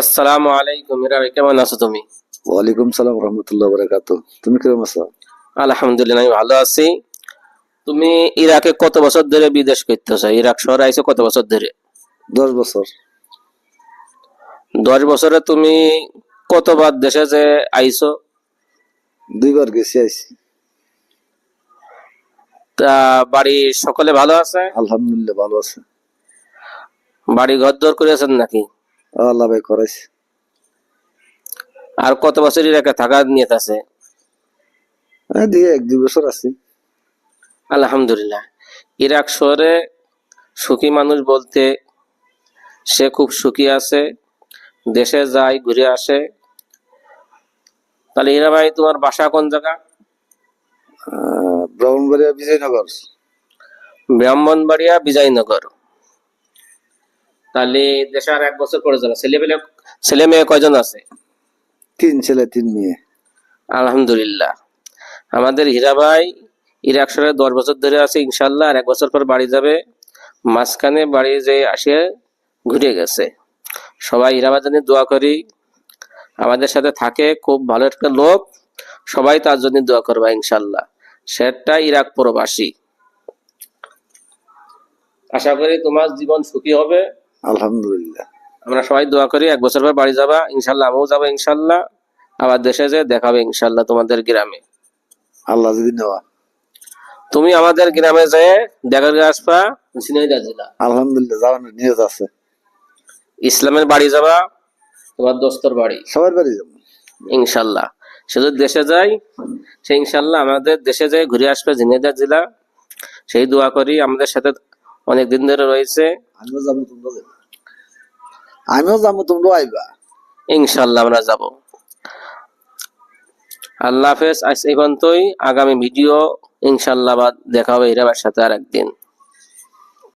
আসসালামু আলাইকুম। ইরা কেমন আছো তুমি? ওয়ালাইকুম সালাম রহমতুল্লাহ বরাকাত তুমি কিরম আছো? আলহামদুলিল্লাহ আমি ভালো আছি। তুমি ইরাকে কত বছর ধরে বিদেশ করতেছো? ইরাক শহরে আইছো কত বছর ধরে? দশ বছর। দশ বছরে তুমি কতবার দেশে যে আইছো? দুইবার গেছি আইছি। তা বাড়ি সকলে ভালো আছে? আলহামদুলিল্লাহ ভালো আছে। বাড়ি ঘর দর করেছেন নাকি? আল্লাহ ভাই করাইছে আর কত বছর ইরাকে থাকার নিয়ত আছে? হ্যাঁ দিয়ে এক দুই বছর আছি। আলহামদুলিল্লাহ। ইরাক শহরে সুখী মানুষ বলতে সে খুব সুখী আছে দেশে যায় ঘুরে আসে। তাহলে ইরা ভাই তোমার বাসা কোন জায়গা? ব্রাহ্মণবাড়িয়া বিজয়নগর। ব্রাহ্মণবাড়িয়া বিজয়নগর। তাহলে দেশে আর এক বছর পরে যাবে। ছেলে পেলে ছেলে মেয়ে কয়জন আছে? তিন ছেলে তিন মেয়ে। আলহামদুলিল্লাহ। আমাদের হীরা ভাই ইরাক শহরে দশ বছর ধরে আছে ইনশাল্লাহ আর এক বছর পর বাড়ি যাবে। মাঝখানে বাড়ি যে আসে ঘুরে গেছে। সবাই হীরাবাদ জন্য দোয়া করি। আমাদের সাথে থাকে খুব ভালো একটা লোক। সবাই তার জন্য দোয়া করবা ইনশাল্লাহ সেটা ইরাক প্রবাসী। আশা করি তোমার জীবন সুখী হবে। আলহামদুলিল্লাহ। আমরা সবাই দোয়া করি এক বছর পর বাড়ি যাবা ইনশাল্লাহ আমিও যাব ইনশাল্লাহ আবার দেশে যে দেখাবে ইনশাল্লাহ তোমাদের গ্রামে। আল্লাহ যদি নেওয়া। তুমি আমাদের গ্রামে যে দেখার আসবা ঝিনাইদহ জেলা। আলহামদুলিল্লাহ নিয়ত আছে ইসলামের বাড়ি যাবা তোমার দোস্তর বাড়ি। সবার বাড়ি যাব। ইনশাল্লাহ সে যদি দেশে যাই সে ইনশাল্লাহ আমাদের দেশে যাই ঘুরে আসবে ঝিনাইদহ জেলা। সেই দোয়া করি আমাদের সাথে অনেক দিন ধরে রয়েছে। আমিও যাব তোমরা আমিও যাব তোমরা আইবা। ইনশাল্লাহ আমরা যাব। আল্লাহ হাফেজ আজ এই পর্যন্তই। আগামী ভিডিও ইনশাল্লাহ বাদ দেখা হবে হিরাবার সাথে আর একদিন